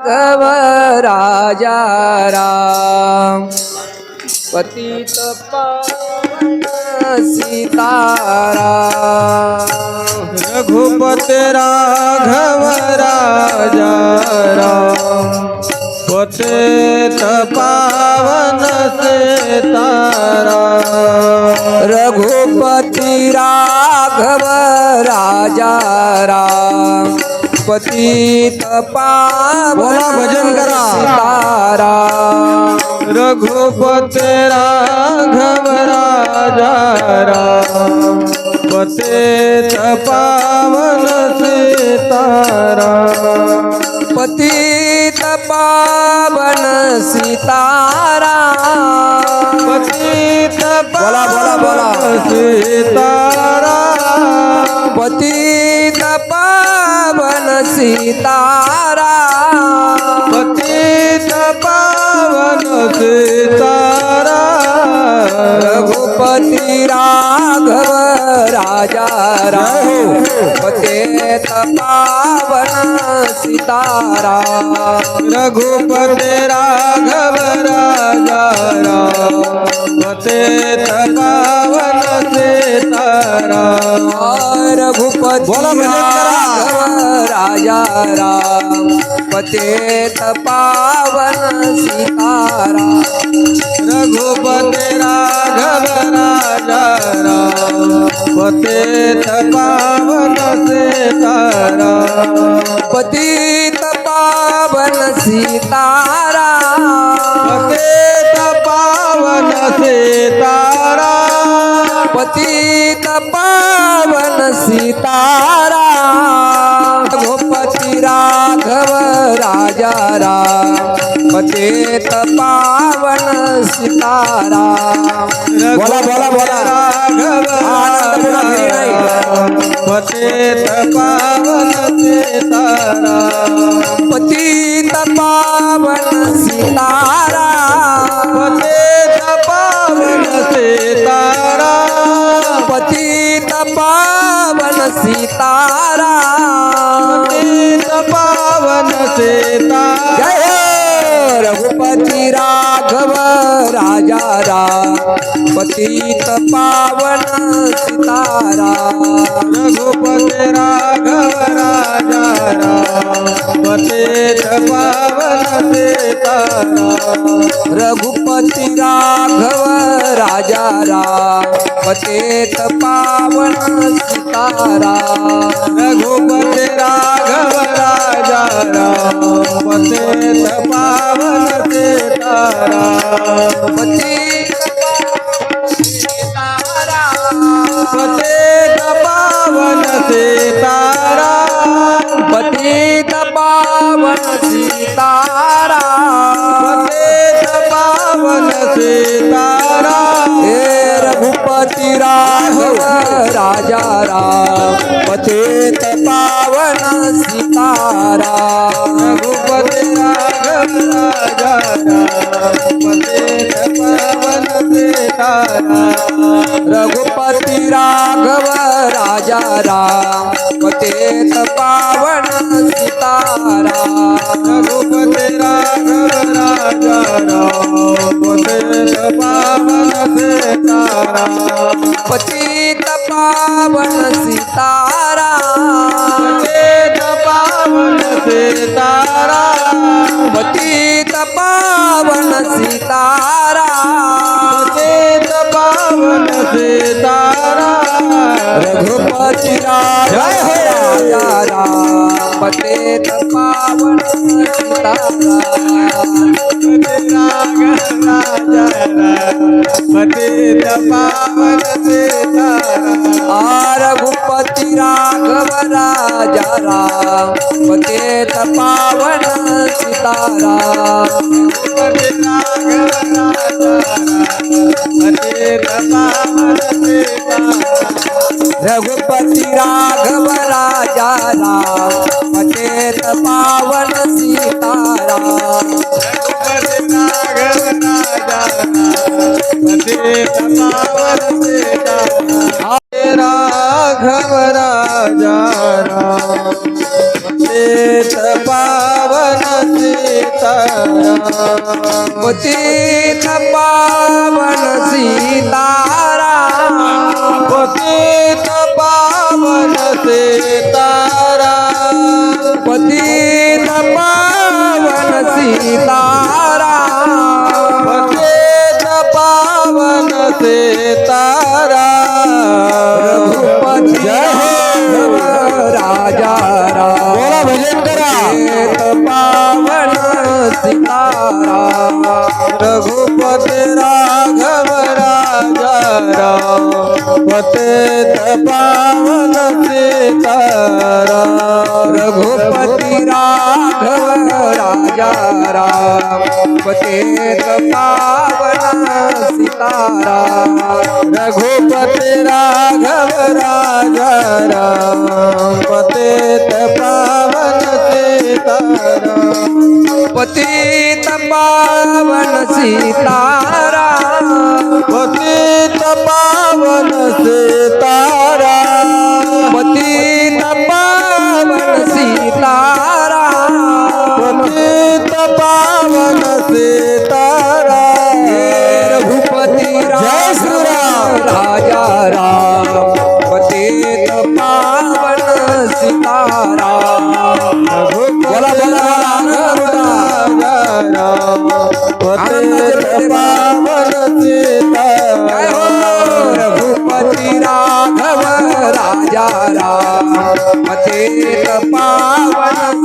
राघव राजा राम। पतित पावन सीताराम। रघुपति राघव राजा राम। पतित पावन सीतारा रघुपति राघव राजा राम। पतित पावन भजन करा। सीताराम रघुपति राघव राजा राम पतित पावन सीतारा। पतित पावन सितारा। पतित बोला, बोला, बोला. सीतारा। सीताराम पतित पावन सीतारा रघुपति राघव राजा राम। पतित पावन सीताराम रघुपति राघव राजा राम। पतित पावन सीतारा रघुपति बोला राजा राम, पतित पावन सीताराम रघुपति राघव राजा राम, पतित पावन सीतारा। पतित पावन सीताराम पतित पावन सीतारा। पतित पावन सीताराम पतित पावन सीताराम बोला बोला बोला। राघव आनंद बिना फिर नहीं। पतित पावन सीतारा। पतित पावन सीताराम पतित पावन सीतारा। पतित पावन सीताराम पतित पावन सितारा रघुपति राघव राजा पतित पावन सितारा रघुपति राघव राजा राम पतित पावन सितारा रघुपति सीतारा हे रघुपति राघव राजा राम पतित पावन सीताराम रघुपति राघव राजा राम पतित पावन सीतारा. रघुपति राघव राजा राम पतित पावन सीताराम रघुपति पतित पावन सीतारा पतित पावन सीतारा। पतित पावन पावन सीतारा। रघुपति राजा राम। पतित पावन पतित पावन रघुपति राघव राजा राम। पतित पावन सीताराम। रघुपति राघव राघव राजा राम पावन सीताराम पतित पावन सीताराम पतित पावन सीताराम पतित पावन पतित पावन सीताराम रघुपति राघव राजा राम पतित पावन सीताराम रघुपति राघव राजा राम पते पतित पावन सीताराम पतित पावन सीताराम पतित राम पतित पावन जय हो सीताराम रघुपति राघव राजा राम पतित पावन